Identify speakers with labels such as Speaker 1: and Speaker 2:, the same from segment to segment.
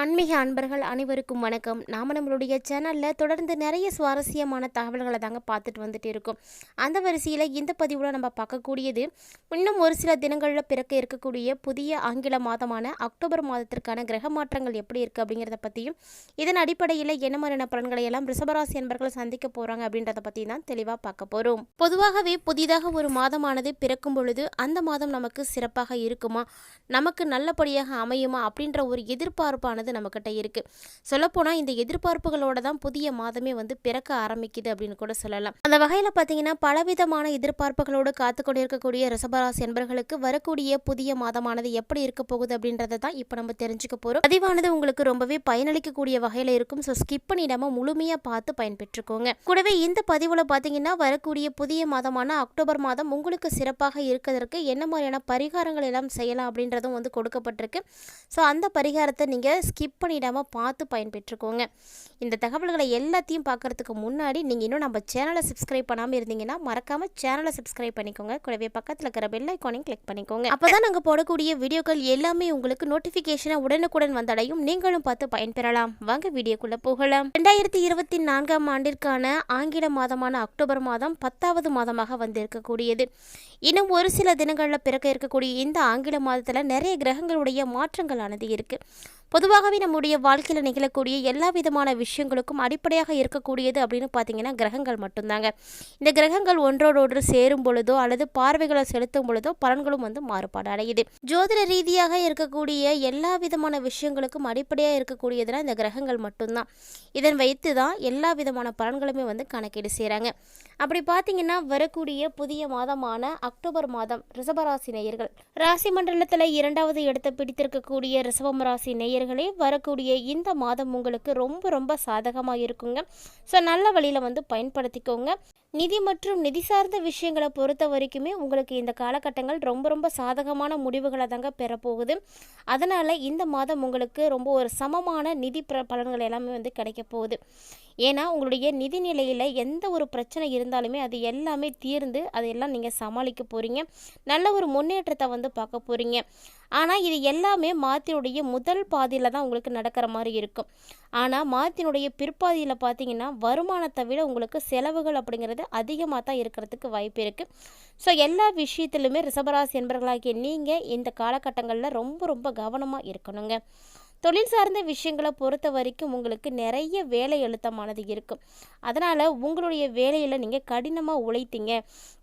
Speaker 1: ஆன்மீக அன்பர்கள் அனைவருக்கும் வணக்கம். நாம் நம்மளுடைய சேனலில் தொடர்ந்து நிறைய சுவாரஸ்யமான தகவல்களை தாங்க பார்த்துட்டு வந்துட்டு இருக்கோம். அந்த வரிசையில் இந்த பதிவில் நம்ம பார்க்கக்கூடியது இன்னும் ஒரு சில தினங்களில் பிறக்க இருக்கக்கூடிய புதிய ஆங்கில மாதமான அக்டோபர் மாதத்திற்கான கிரக மாற்றங்கள் எப்படி இருக்குது அப்படிங்கிறத பற்றியும் இதன் அடிப்படையில் என்ன மாதிரியான பலன்களை எல்லாம் ரிஷபராசி என்பர்கள் சந்திக்க போகிறாங்க அப்படின்றத பற்றி தான் தெளிவாக பார்க்க போகிறோம் பொதுவாகவே புதிதாக ஒரு மாதமானது பிறக்கும் பொழுது அந்த மாதம் நமக்கு சிறப்பாக இருக்குமா? நமக்கு நல்லபடியாக அமையுமா? அப்படின்ற ஒரு எதிர்பார்ப்பானது நம்மக்கிட்ட இருக்குது சொல்லப்போனால் இந்த எதிர்பார்ப்புகளோட தான் புதிய மாதமே வந்து பிறக்க ஆரம்பிக்குது அப்படின்னு கூட சொல்லலாம். அந்த வகையில் பார்த்தீங்கன்னா பலவிதமான எதிர்பார்ப்புகளோடு காத்து கொண்டிருக்கக்கூடிய ரிசபராசி என்பர்களுக்கு வரக்கூடிய புதிய மாதமானது எப்படி இருக்க போகுது அப்படின்றத தான் இப்போ நம்ம தெரிஞ்சுக்க போகிறோம் பதிவானது உங்களுக்கு ரொம்பவே பயனளிக்கக்கூடிய வகையில் இருக்கும். ஸோ ஸ்கிப் பண்ணிடாமல் முழுமையாக பார்த்து பயன்பெற்றுக்கோங்க. கூடவே இந்த பதிவில் பார்த்தீங்கன்னா வரக்கூடிய புதிய மாதமான அக்டோபர் மாதம் உங்களுக்கு சிறப்பாக இருக்கிறதுக்கு என்ன மாதிரியான பரிகாரங்கள் எல்லாம் செய்யலாம் அப்படின்றதும் வந்து கொடுக்கப்பட்டிருக்கு. ஸோ அந்த பரிகாரத்தை நீங்கள் ஸ்கிப் பண்ணிடாமல் பார்த்து பயன்பெற்றுக்கோங்க. இந்த தகவல்களை எல்லாத்தையும் பார்க்கறதுக்கு முன்னாடி நீங்கள் இன்னும் நம்ம சேனலை சப்ஸ்கிரைப் பண்ணாமல் இருந்தீங்கன்னா மறக்காமல் சேனலை சப்ஸ்கிரைப் பண்ணிக்கோங்க. கூடவே பக்கத்தில் இருக்கிற பெல் ஐக்கானையும் கிளிக் பண்ணிக்கோங்க. அப்போ தான் நாங்கள் போடக்கூடிய வீடியோக்கள் எல்லாமே உங்களுக்கு நோட்டிஃபிகேஷனை உடனுக்குடன் வந்தடையும். நீங்களும் பார்த்து பயன்பெறலாம். வாங்க வீடியோக்குள்ளே போகலாம். ரெண்டாயிரத்தி இருபத்தி நான்காம் ஆண்டிற்கான ஆங்கில மாதமான அக்டோபர் மாதம் பத்தாவது மாதமாக வந்திருக்கக்கூடியது. இன்னும் ஒரு சில தினங்களில் பிறக்க இருக்கக்கூடிய இந்த ஆங்கில மாதத்தில் நிறைய கிரகங்களுடைய மாற்றங்களானது இருக்குது பொதுவாக பொதுவாகவே நம்முடைய வாழ்க்கையில் நிகழக்கூடிய எல்லா விதமான விஷயங்களுக்கும் அடிப்படையாக இருக்கக்கூடியது அப்படின்னு பார்த்தீங்கன்னா கிரகங்கள் மட்டும்தாங்க. இந்த கிரகங்கள் ஒன்றோடொன்று சேரும் பொழுதோ அல்லது பார்வைகளை செலுத்தும் பொழுதோ பலன்களும் வந்து மாறுபாடு அடையுது. ஜோதிட ரீதியாக இருக்கக்கூடிய எல்லா விதமான விஷயங்களுக்கும் அடிப்படையாக இருக்கக்கூடியதுனா இந்த கிரகங்கள் மட்டும்தான். இதன் வைத்து தான் எல்லா விதமான பலன்களுமே வந்து கணக்கீடு செய்கிறாங்க அப்படி பார்த்தீங்கன்னா வரக்கூடிய புதிய மாதமான அக்டோபர் மாதம் ரிசபராசி நேயர்கள். ராசி மண்டலத்தில் இரண்டாவது இடத்தை பிடித்திருக்கக்கூடிய ரிசபம் ராசி நேயர்களே வரக்கூடிய இந்த மாதம் உங்களுக்கு ரொம்ப ரொம்ப சாதகமாக இருக்குங்க ஸோ நல்ல வழியில் வந்து பயன்படுத்திக்கோங்க. நிதி மற்றும் நிதி சார்ந்த விஷயங்களை பொறுத்த வரைக்குமே உங்களுக்கு இந்த காலகட்டங்கள் ரொம்ப ரொம்ப சாதகமான முடிவுகளை தாங்க பெறப்போகுது. அதனால் இந்த மாதம் உங்களுக்கு ரொம்ப ஒரு சமமான நிதி பிர பலன்கள் எல்லாமே வந்து கிடைக்க போகுது. ஏன்னா உங்களுடைய நிதி நிலையில் எந்த ஒரு பிரச்சனை இருந்தாலுமே அது எல்லாமே தீர்ந்து அதையெல்லாம் நீங்கள் சமாளிக்க போகிறீங்க நல்ல ஒரு முன்னேற்றத்தை வந்து பார்க்க போகிறீங்க ஆனால் இது எல்லாமே மாத்தினுடைய முதல் பாதியில் தான் உங்களுக்கு நடக்கிற மாதிரி இருக்கும். ஆனால் மாத்தினுடைய பிற்பாதியில் பார்த்தீங்கன்னா வருமானத்தை விட உங்களுக்கு செலவுகள் அப்படிங்கிறது அதிகமாக தான் இருக்கிறதுக்கு வாய்ப்பு இருக்குது ஸோ எல்லா விஷயத்திலுமே ரிஷபராசி என்பர்களாகிய நீங்கள் இந்த காலகட்டங்களில் ரொம்ப ரொம்ப கவனமாக இருக்கணுங்க. தொழில் சார்ந்த விஷயங்களை பொறுத்த வரைக்கும் உங்களுக்கு நிறைய வேலை அழுத்தமானது இருக்கும் அதனால் உங்களுடைய வேலையில் நீங்கள் கடினமாக உழைத்தீங்க.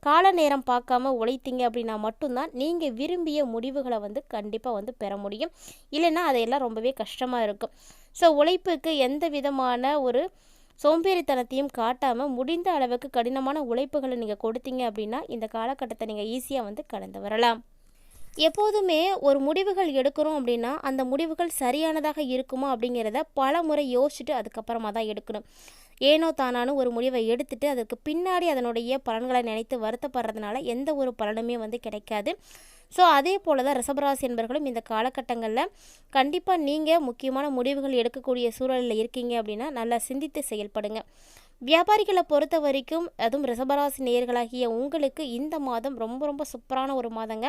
Speaker 1: கால நேரம் பார்க்காம உழைத்தீங்க அப்படின்னா மட்டும்தான் நீங்கள் விரும்பிய முடிவுகளை வந்து கண்டிப்பாக வந்து பெற முடியும். இல்லைன்னா அதையெல்லாம் ரொம்பவே கஷ்டமாக இருக்கும். ஸோ உழைப்புக்கு எந்த விதமான ஒரு சோம்பேறித்தனத்தையும் காட்டாமல் முடிந்த அளவுக்கு கடினமான உழைப்புகளை நீங்கள் கொடுத்தீங்க அப்படின்னா இந்த காலகட்டத்தை நீங்கள் ஈஸியாக வந்து கடந்து வரலாம். எப்போதுமே ஒரு முடிவுகள் எடுக்கிறோம் அப்படின்னா அந்த முடிவுகள் சரியானதாக இருக்குமா அப்படிங்கிறத பல முறை யோசிச்சுட்டு அதுக்கப்புறமா தான் எடுக்கணும். ஏனோ தானானு ஒரு முடிவை எடுத்துட்டு அதுக்கு பின்னாடி அதனுடைய பலன்களை நினைத்து வருத்தப்படுறதுனால எந்த ஒரு பலனுமே வந்து கிடைக்காது. ஸோ அதே போல் தான் ரிஷபராசி என்பர்களும் இந்த காலகட்டங்களில் கண்டிப்பாக நீங்கள் முக்கியமான முடிவுகள் எடுக்கக்கூடிய சூழலில் இருக்கீங்க அப்படின்னா நல்லா சிந்தித்து செயல்படுங்க. வியாபாரிகளை பொறுத்த வரைக்கும் அதுவும் ரிஷபராசி நேயர்களாகிய உங்களுக்கு இந்த மாதம் ரொம்ப ரொம்ப சூப்பரான ஒரு மாதங்க.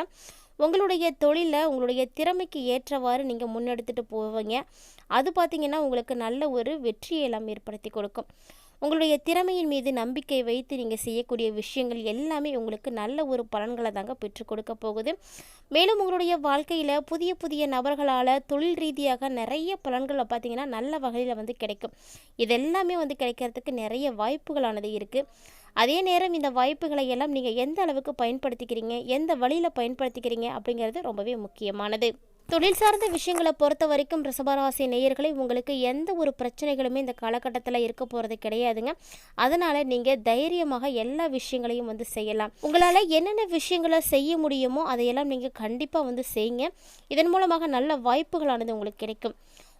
Speaker 1: உங்களுடைய தொழிலில் உங்களுடைய திறமைக்கு ஏற்றவாறு நீங்கள் முன்னெடுத்துட்டு போவீங்க. அது பார்த்திங்கன்னா உங்களுக்கு நல்ல ஒரு வெற்றியை எல்லாம் ஏற்படுத்தி கொடுக்கும். உங்களுடைய திறமையின் மீது நம்பிக்கை வைத்து நீங்கள் செய்யக்கூடிய விஷயங்கள் எல்லாமே உங்களுக்கு நல்ல ஒரு பலன்களை தாங்க பெற்றுக் கொடுக்க போகுது. மேலும் உங்களுடைய வாழ்க்கையில் புதிய புதிய நபர்களால் தொழில் ரீதியாக நிறைய பலன்களை பார்த்தீங்கன்னா நல்ல வகையில் வந்து கிடைக்கும். இதெல்லாமே வந்து கிடைக்கிறதுக்கு நிறைய வாய்ப்புகளானது இருக்குது அதே நேரம் இந்த வாய்ப்புகளை எல்லாம் நீங்கள் எந்த அளவுக்கு பயன்படுத்திக்கிறீங்க? எந்த வழியில் பயன்படுத்திக்கிறீங்க? அப்படிங்கிறது ரொம்பவே முக்கியமானது. தொழில் சார்ந்த விஷயங்களை பொறுத்த வரைக்கும் ரிஷபராசி நேயர்களை உங்களுக்கு எந்த ஒரு பிரச்சனைகளுமே இந்த காலகட்டத்தில் இருக்க போகிறது கிடையாதுங்க. அதனால் நீங்கள் தைரியமாக எல்லா விஷயங்களையும் வந்து செய்யலாம். உங்களால் என்னென்ன விஷயங்களை செய்ய முடியுமோ அதையெல்லாம் நீங்கள் கண்டிப்பாக வந்து செய்யுங்க. இதன் மூலமாக நல்ல வாய்ப்புகளானது உங்களுக்கு கிடைக்கும்.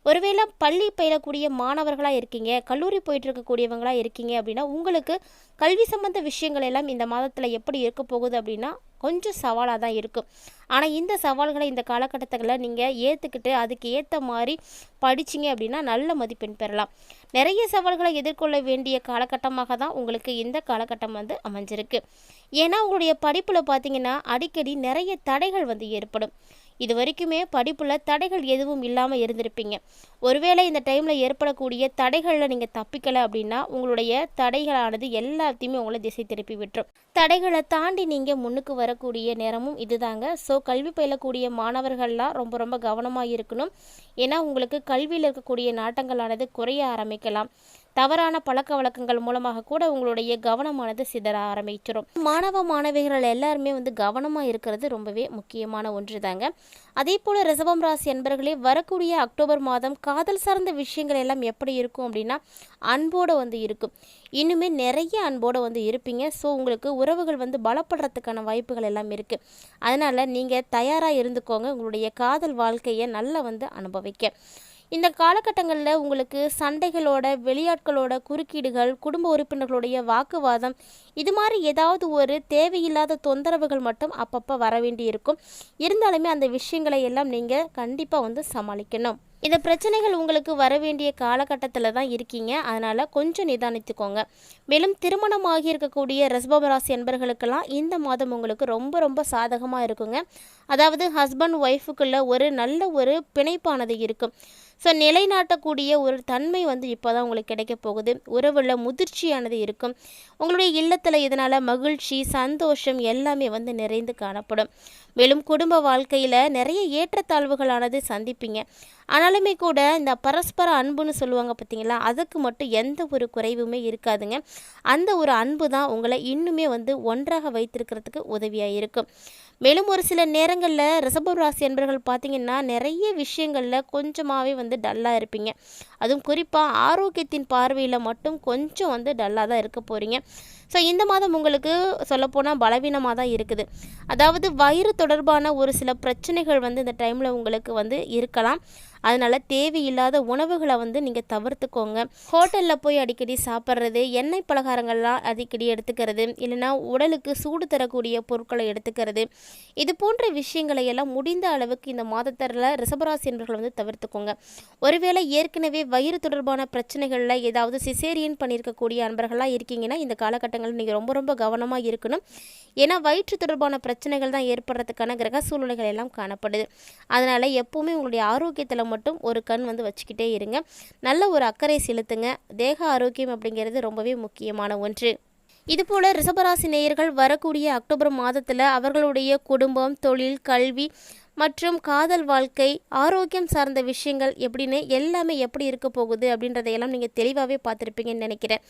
Speaker 1: ஒருவேளை பள்ளி பயிலக்கூடிய மாணவர்களாக இருக்கீங்க கல்லூரி போயிட்டு இருக்கக்கூடியவங்களாக இருக்கீங்க அப்படின்னா உங்களுக்கு கல்வி சம்பந்த விஷயங்கள் எல்லாம் இந்த மாதத்தில் எப்படி இருக்க போகுது அப்படின்னா கொஞ்சம் சவாலாக தான் இருக்கும். ஆனால் இந்த சவால்களை இந்த காலகட்டத்தில் நீங்கள் ஏற்றுக்கிட்டு அதுக்கு ஏற்ற மாதிரி படிச்சிங்க அப்படின்னா நல்ல மதிப்பெண் பெறலாம். நிறைய சவால்களை எதிர்கொள்ள வேண்டிய காலகட்டமாக தான் உங்களுக்கு இந்த காலகட்டம் வந்து அமைஞ்சிருக்கு. ஏன்னா உங்களுடைய படிப்பில் பார்த்தீங்கன்னா அடிக்கடி நிறைய தடைகள் வந்து ஏற்படும். இது வரைக்குமே படிப்பில் தடைகள் எதுவும் இல்லாமல் இருந்திருப்பீங்க. ஒருவேளை இந்த டைமில் ஏற்படக்கூடிய தடைகளில் நீங்கள் தப்பிக்கலை அப்படின்னா உங்களுடைய தடைகளானது எல்லாத்தையுமே உங்களை திசை திருப்பி விட்டுரும். தடைகளை தாண்டி நீங்கள் முன்னுக்கு வரக்கூடிய நேரமும் இதுதாங்க. ஸோ கல்வி பயிலக்கூடிய மாணவர்கள்லாம் ரொம்ப ரொம்ப கவனமாக இருக்கணும். ஏன்னா உங்களுக்கு கல்வியில் இருக்கக்கூடிய நாட்டங்களானது குறைய ஆரம்பிக்கலாம். தவறான பழக்க வழக்கங்கள் மூலமாக கூட உங்களுடைய கவனமானது சிதற ஆரம்பிச்சிடும் மாணவ மாணவிகள் எல்லாருமே வந்து கவனமாக இருக்கிறது ரொம்பவே முக்கியமான ஒன்று தாங்க அதே போல் ரிசவம் ராசி என்பர்களே வரக்கூடிய அக்டோபர் மாதம் காதல் சார்ந்த விஷயங்கள் எல்லாம் எப்படி இருக்கும் அப்படின்னா அன்போடு வந்து இருக்கும். இன்னுமே நிறைய அன்போடு வந்து இருப்பீங்க. ஸோ உங்களுக்கு உறவுகள் வந்து பலப்படுறதுக்கான வாய்ப்புகள் எல்லாம் இருக்குது அதனால் நீங்கள் தயாராக இருந்துக்கோங்க. உங்களுடைய காதல் வாழ்க்கையை நல்லா வந்து அனுபவிக்க. இந்த காலகட்டங்களில் உங்களுக்கு சண்டைகளோட வெளியாட்களோட குறுக்கீடுகள் குடும்ப உறுப்பினர்களுடைய வாக்குவாதம் இது மாதிரி ஏதாவது ஒரு தேவையில்லாத தொந்தரவுகள் மட்டும் அப்பப்போ வர வேண்டி இருக்கும் இருந்தாலுமே அந்த விஷயங்களை எல்லாம் நீங்கள் கண்டிப்பாக வந்து சமாளிக்கணும். இந்த பிரச்சனைகள் உங்களுக்கு வர வேண்டிய காலகட்டத்தில் தான் இருக்கீங்க. அதனால் கொஞ்சம் நிதானித்துக்கோங்க. மேலும் திருமணமாகி இருக்கக்கூடிய ரசபராசி என்பர்களுக்கெல்லாம் இந்த மாதம் உங்களுக்கு ரொம்ப ரொம்ப சாதகமாக இருக்குங்க. அதாவது ஹஸ்பண்ட் ஒய்ஃபுக்குள்ள ஒரு நல்ல ஒரு பிணைப்பானது இருக்கும் ஸோ நிலைநாட்டக்கூடிய ஒரு தன்மை வந்து இப்போ தான் உங்களுக்கு கிடைக்க போகுது. உறவில் முதிர்ச்சியானது இருக்கும் உங்களுடைய இல்லத்தில் இதனால் மகிழ்ச்சி சந்தோஷம் எல்லாமே வந்து நிறைந்து காணப்படும். மேலும் குடும்ப வாழ்க்கையில் நிறைய ஏற்றத்தாழ்வுகளானது சந்திப்பீங்க. ஆனாலுமே கூட இந்த பரஸ்பர அன்புன்னு சொல்லுவாங்க பார்த்தீங்களா? அதுக்கு மட்டும் எந்த ஒரு குறைவுமே இருக்காதுங்க. அந்த ஒரு அன்பு தான் உங்களை இன்னுமே வந்து ஒன்றாக வைத்திருக்கிறதுக்கு உதவியாக இருக்கும். மேலும் ஒரு சில நேரங்களில் ரிசப ராசி அன்பர்கள் பார்த்தீங்கன்னா நிறைய விஷயங்களில் கொஞ்சமாகவே வந்து டல்லாக இருப்பீங்க. அதுவும் குறிப்பாக ஆரோக்கியத்தின் பார்வையில் மட்டும் கொஞ்சம் வந்து டல்லாக தான் இருக்க போகிறீங்க ஸோ இந்த மாதம் உங்களுக்கு சொல்லப்போனால் பலவீனமாக தான் இருக்குது. அதாவது வயிறு தொடர்பான ஒரு சில பிரச்சனைகள் வந்து இந்த டைமில் உங்களுக்கு வந்து இருக்கலாம். அதனால் தேவையில்லாத உணவுகளை வந்து நீங்கள் தவிர்த்துக்கோங்க. ஹோட்டலில் போய் அடிக்கடி சாப்பிட்றது எண்ணெய் பலகாரங்கள்லாம் அடிக்கடி எடுத்துக்கிறது இல்லைனா உடலுக்கு சூடு தரக்கூடிய பொருட்களை எடுத்துக்கிறது இது போன்ற விஷயங்களை எல்லாம் முடிந்த அளவுக்கு இந்த மாதத்தரில் ரிசபராசி என்பர்கள் வந்து தவிர்த்துக்கோங்க. ஒருவேளை ஏற்கனவே வயிறு தொடர்பான பிரச்சனைகளில் ஏதாவது சிசேரியன் பண்ணியிருக்கக்கூடிய அன்பர்களாக இருக்கீங்கன்னா இந்த காலகட்டங்களில் நீங்கள் ரொம்ப ரொம்ப கவனமாக இருக்கணும். ஏன்னா வயிற்று தொடர்பான பிரச்சனைகள் தான் ஏற்படுறதுக்கான கிரக சூழ்நிலைகள் எல்லாம் காணப்படுது. அதனால் எப்போவுமே உங்களுடைய ஆரோக்கியத்தில் மட்டும் ஒரு கண் வந்து வச்சுக்கிட்டே இருங்க. நல்ல ஒரு அக்கறை செலுத்துங்க. தேக ஆரோக்கியம் அப்படிங்கிறது ரொம்பவே முக்கியமான ஒன்று. இதுபோல் ரிஷபராசி நேயர்கள் வரக்கூடிய அக்டோபர் மாதத்தில் அவர்களுடைய குடும்பம் தொழில் கல்வி மற்றும் காதல் வாழ்க்கை ஆரோக்கியம் சார்ந்த விஷயங்கள் எப்படின்னு எல்லாமே எப்படி இருக்க போகுது அப்படின்றதையெல்லாம் நீங்கள் தெளிவாகவே பார்த்துருப்பீங்கன்னு நினைக்கிறேன்.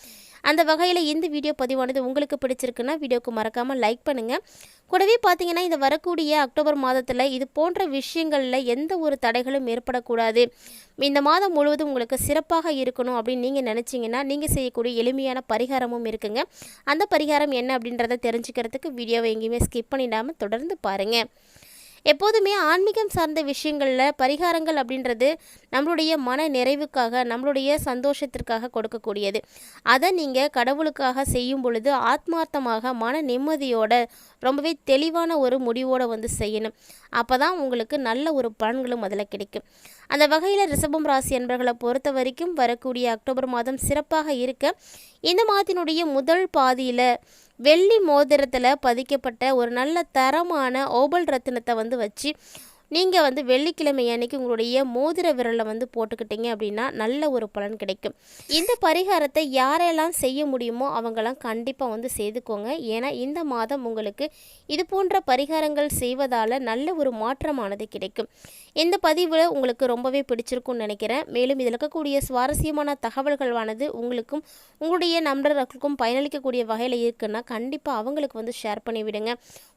Speaker 1: அந்த வகையில் இந்த வீடியோ பதிவானது உங்களுக்கு பிடிச்சிருக்குன்னா வீடியோக்கு மறக்காமல் லைக் பண்ணுங்கள் கூடவே பார்த்தீங்கன்னா இந்த வரக்கூடிய அக்டோபர் மாதத்தில் இது போன்ற விஷயங்களில் எந்த ஒரு தடைகளும் ஏற்படக்கூடாது. இந்த மாதம் முழுவதும் உங்களுக்கு சிறப்பாக இருக்கணும் அப்படின்னு நீங்கள் நினச்சிங்கன்னா நீங்கள் செய்யக்கூடிய எளிமையான பரிகாரமும் இருக்குங்க. அந்த பரிகாரம் என்ன அப்படின்றத தெரிஞ்சுக்கிறதுக்கு வீடியோவை எங்கேயுமே ஸ்கிப் பண்ணிடாமல் தொடர்ந்து பாருங்கள் எப்போதுமே ஆன்மீகம் சார்ந்த விஷயங்களில் பரிகாரங்கள் அப்படின்றது நம்மளுடைய மன நிறைவுக்காக நம்மளுடைய சந்தோஷத்திற்காக கொடுக்கக்கூடியது. அதை நீங்கள் கடவுளுக்காக செய்யும் பொழுது ஆத்மார்த்தமாக மன நிம்மதியோட ரொம்பவே தெளிவான ஒரு முடிவோடு வந்து செய்யணும். அப்போ தான் உங்களுக்கு நல்ல ஒரு பலன்களும் அதில் கிடைக்கும். அந்த வகையில் ரிஷபம் ராசி என்பர்களை பொறுத்த வரைக்கும் வரக்கூடிய அக்டோபர் மாதம் சிறப்பாக இருக்க இந்த மாதத்தினுடைய முதல் பாதியில் வெள்ளி மோதிரத்தில் பதிக்கப்பட்ட ஒரு நல்ல தரமான ஓபல் ரத்தினத்தை வந்து வச்சு நீங்கள் வந்து வெள்ளிக்கிழமை அன்னைக்கு உங்களுடைய மோதிர விரலை வந்து போட்டுக்கிட்டீங்க அப்படின்னா நல்ல ஒரு பலன் கிடைக்கும். இந்த பரிகாரத்தை யாரெல்லாம் செய்ய முடியுமோ அவங்கெல்லாம் கண்டிப்பாக வந்து செய்துக்கோங்க. ஏன்னா இந்த மாதம் உங்களுக்கு இது போன்ற பரிகாரங்கள் செய்வதால் நல்ல ஒரு மாற்றமானது கிடைக்கும். இந்த பதிவில் உங்களுக்கு ரொம்பவே பிடிச்சிருக்கும்னு நினைக்கிறேன். மேலும் இதில் இருக்கக்கூடிய சுவாரஸ்யமான தகவல்களானது உங்களுக்கும் உங்களுடைய நண்பர்களுக்கும் பயனளிக்கக்கூடிய வகையில் இருக்குன்னா கண்டிப்பாக அவங்களுக்கு வந்து ஷேர் பண்ணிவிடுங்க.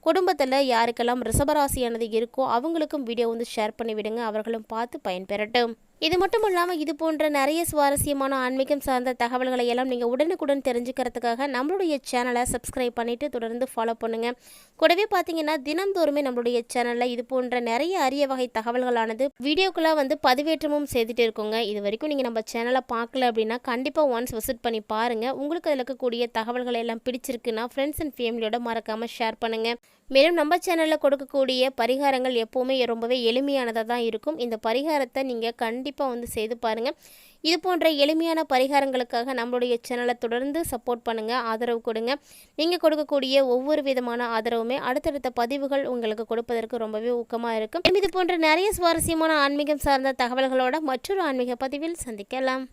Speaker 1: குடும்பத்தில் யாருக்கெல்லாம் ரிசபராசியானது இருக்கோ அவங்களுக்கும் வீடியோ வந்து ஷேர் பண்ணி விடுங்க அவர்களும் பார்த்து பயன்பெறட்டும். இது மட்டும் இல்லாமல் இது போன்ற நிறைய சுவாரஸ்யமான ஆன்மீகம் சார்ந்த தகவல்களை எல்லாம் நீங்கள் உடனுக்குடன் தெரிஞ்சுக்கிறதுக்காக நம்மளுடைய சேனலை சப்ஸ்கிரைப் பண்ணிவிட்டு தொடர்ந்து ஃபாலோ பண்ணுங்கள் கூடவே பார்த்தீங்கன்னா தினந்தோறுமே நம்மளுடைய சேனலில் இது போன்ற நிறைய அரிய வகை தகவல்களானது வீடியோக்கெல்லாம் வந்து பதிவேற்றமும் செய்துட்டு இருக்கோங்க. இது வரைக்கும் நீங்கள் நம்ம சேனலை பார்க்கல அப்படின்னா கண்டிப்பாக ஒன்ஸ் விசிட் பண்ணி பாருங்கள் உங்களுக்கு அதில் இருக்கக்கூடிய தகவல்கள் எல்லாம் பிடிச்சிருக்குன்னா ஃப்ரெண்ட்ஸ் அண்ட் ஃபேமிலியோட மறக்காமல் ஷேர் பண்ணுங்கள் மேலும் நம்ம சேனலில் கொடுக்கக்கூடிய பரிகாரங்கள் எப்போவுமே ரொம்பவே எளிமையானதாக தான் இருக்கும். இந்த பரிகாரத்தை நீங்கள் கண்டிப்பாக கண்டிப்பாக வந்து செய்து பாருங்கள் இது போன்ற எளிமையான பரிகாரங்களுக்காக நம்மளுடைய சேனலை தொடர்ந்து சப்போர்ட் பண்ணுங்கள் ஆதரவு கொடுங்க. நீங்கள் கொடுக்கக்கூடிய ஒவ்வொரு விதமான ஆதரவுமே அடுத்தடுத்த பதிவுகள் உங்களுக்கு கொடுப்பதற்கு ரொம்பவே ஊக்கமாக இருக்கும். இது போன்ற நிறைய சுவாரஸ்யமான ஆன்மீகம் சார்ந்த தகவல்களோட மற்றொரு ஆன்மீக பதிவில் சந்திக்கலாம்.